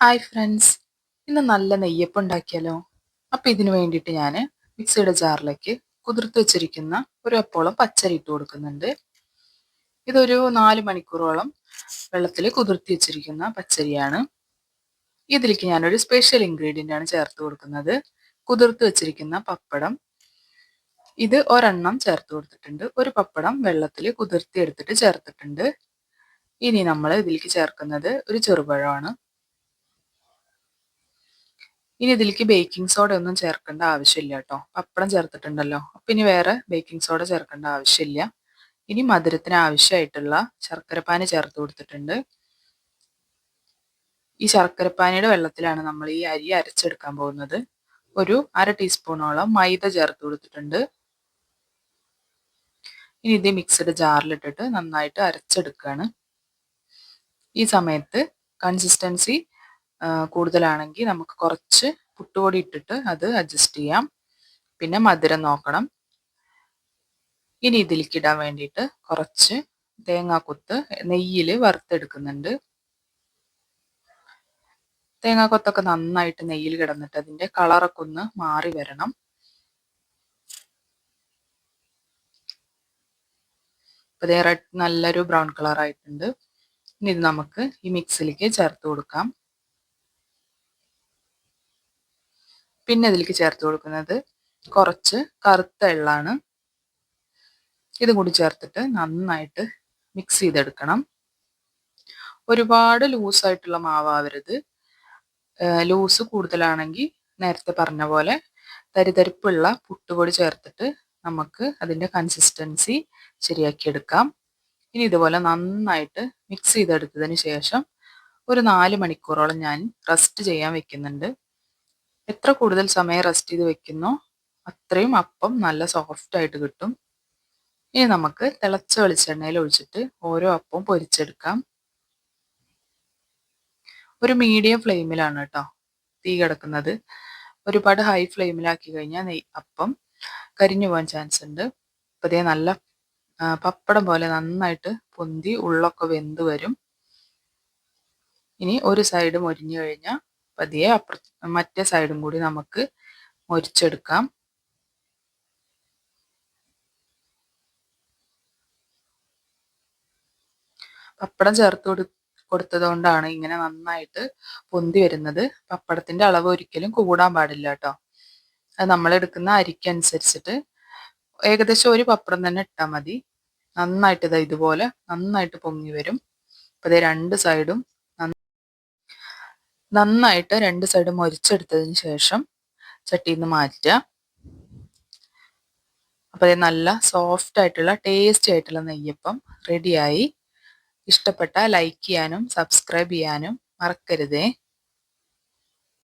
Hi friends ഇന്ന് നല്ല നെയ്യപ്പം ഉണ്ടാക്കിയാലോ? അപ്പം ഇതിനു വേണ്ടിയിട്ട് ഞാൻ മിക്സിയുടെ ജാറിലേക്ക് കുതിർത്ത് വെച്ചിരിക്കുന്ന ഒരു അപ്പോളം പച്ചരി ഇട്ട് കൊടുക്കുന്നുണ്ട്. ഇതൊരു നാല് മണിക്കൂറോളം വെള്ളത്തിൽ കുതിർത്തി വെച്ചിരിക്കുന്ന പച്ചരിയാണ്. ഇതിലേക്ക് ഞാനൊരു സ്പെഷ്യൽ ഇൻഗ്രീഡിയന്റ് ആണ് ചേർത്ത് കൊടുക്കുന്നത്. കുതിർത്ത് വെച്ചിരിക്കുന്ന പപ്പടം. ഇത് ഒരെണ്ണം ചേർത്ത് കൊടുത്തിട്ടുണ്ട്. ഒരു പപ്പടം വെള്ളത്തിൽ കുതിർത്തി എടുത്തിട്ട് ചേർത്തിട്ടുണ്ട്. ഇനി നമ്മൾ ഇതിലേക്ക് ചേർക്കുന്നത് ഒരു ചെറുപഴമാണ്. ഇനി ഇതിലേക്ക് ബേക്കിംഗ് സോഡ ഒന്നും ചേർക്കേണ്ട ആവശ്യമില്ല കേട്ടോ പപ്പടം ചേർത്തിട്ടുണ്ടല്ലോ. അപ്പം ഇനി വേറെ ബേക്കിംഗ് സോഡ ചേർക്കേണ്ട ആവശ്യമില്ല. ഇനി മധുരത്തിന് ആവശ്യമായിട്ടുള്ള ശർക്കരപ്പാനി ചേർത്ത് കൊടുത്തിട്ടുണ്ട്. ഈ ശർക്കരപ്പാനിയുടെ വെള്ളത്തിലാണ് നമ്മൾ ഈ അരി അരച്ചെടുക്കാൻ പോകുന്നത്. ഒരു അര ടീസ്പൂണോളം മൈദ ചേർത്ത് കൊടുത്തിട്ടുണ്ട്. ഇനി ഇത് മിക്സഡ് ജാറിലിട്ടിട്ട് നന്നായിട്ട് അരച്ചെടുക്കുകയാണ് ഈ സമയത്ത് കൺസിസ്റ്റൻസി കൂടുതലാണെങ്കിൽ നമുക്ക് കുറച്ച് പുട്ടുപൊടി ഇട്ടിട്ട് അത് അഡ്ജസ്റ്റ് ചെയ്യാം. പിന്നെ മധുരം നോക്കണം. ഇനി ഇതിലേക്ക് ഇടാൻ വേണ്ടിയിട്ട് കുറച്ച് തേങ്ങാക്കൊത്ത് നെയ്യിൽ വറുത്തെടുക്കുന്നുണ്ട്. തേങ്ങാക്കൊത്തൊക്കെ നന്നായിട്ട് നെയ്യിൽ കിടന്നിട്ട് അതിന്റെ കളറൊക്കെ ഒന്ന് മാറി വരണം. ഇപ്പം റെഡ് നല്ലൊരു ബ്രൗൺ കളർ ആയിട്ടുണ്ട് ഇനി ഇത് നമുക്ക് ഈ മിക്സിലേക്ക് ചേർത്ത് കൊടുക്കാം. പിന്നെ ഇതിലേക്ക് ചേർത്ത് കൊടുക്കുന്നത് കുറച്ച് കറുത്ത എള്ളാണ്. ഇതും കൂടി ചേർത്തിട്ട് നന്നായിട്ട് മിക്സ് ചെയ്തെടുക്കണം. ഒരുപാട് ലൂസായിട്ടുള്ള മാവാവരുത്. ലൂസ് കൂടുതലാണെങ്കിൽ നേരത്തെ പറഞ്ഞ പോലെ തരിതരിപ്പുള്ള പുട്ടുപൊടി ചേർത്തിട്ട് നമുക്ക് അതിന്റെ കൺസിസ്റ്റൻസി ശരിയാക്കിയെടുക്കാം. ഇനി ഇതുപോലെ നന്നായിട്ട് മിക്സ് ചെയ്തെടുത്തതിന് ശേഷം ഒരു നാല് മണിക്കൂറോളം ഞാൻ റെസ്റ്റ് ചെയ്യാൻ വെക്കുന്നുണ്ട്. എത്ര കൂടുതൽ സമയം റെസ്റ്റ് ചെയ്ത് വെക്കുന്നോ അത്രയും അപ്പം നല്ല സോഫ്റ്റ് ആയിട്ട് കിട്ടും. ഇനി നമുക്ക് തിളച്ച വെളിച്ചെണ്ണയിൽ ഒഴിച്ചിട്ട് ഓരോ അപ്പവും പൊരിച്ചെടുക്കാം. ഒരു മീഡിയം ഫ്ലെയിമിലാണ് കേട്ടോ തീ കിടക്കുന്നത്. ഒരുപാട് ഹൈ ഫ്ലെയിമിലാക്കി കഴിഞ്ഞാൽ നെയ് അപ്പം കരിഞ്ഞു പോകാൻ ചാൻസ് ഉണ്ട്. അപ്പോൾ അതേ നല്ല പപ്പടം പോലെ നന്നായിട്ട് പൊന്തി ഉള്ളൊക്കെ വെന്ത് വരും. ഇനി ഒരു സൈഡ് മൊരിഞ്ഞു കഴിഞ്ഞാൽ പതിയെ അപ്പുറ മറ്റേ സൈഡും കൂടി നമുക്ക് മുരിച്ചെടുക്കാം പപ്പടം ചേർത്ത് കൊടു കൊടുത്തതുകൊണ്ടാണ് ഇങ്ങനെ നന്നായിട്ട് പൊന്തി വരുന്നത്. പപ്പടത്തിന്റെ അളവ് ഒരിക്കലും കൂടാൻ പാടില്ല കേട്ടോ അത് നമ്മൾ എടുക്കുന്ന അരിക്കനുസരിച്ചിട്ട് ഏകദേശം ഒരു പപ്പടം തന്നെ ഇട്ടാൽ മതി. നന്നായിട്ട് ഇതാ ഇതുപോലെ നന്നായിട്ട് പൊങ്ങി വരും. അപ്പോൾ രണ്ട് സൈഡും നന്നായിട്ട് രണ്ട് സൈഡും മൊരിച്ചെടുത്തതിന് ശേഷം ചട്ടിയിൽ നിന്ന് മാറ്റുക. അപ്പോൾ ഇത് നല്ല സോഫ്റ്റ് ആയിട്ടുള്ള ടേസ്റ്റി ആയിട്ടുള്ള നെയ്യപ്പം റെഡിയായി ഇഷ്ടപ്പെട്ട ലൈക്ക് ചെയ്യാനും സബ്സ്ക്രൈബ് ചെയ്യാനും മറക്കരുതേ.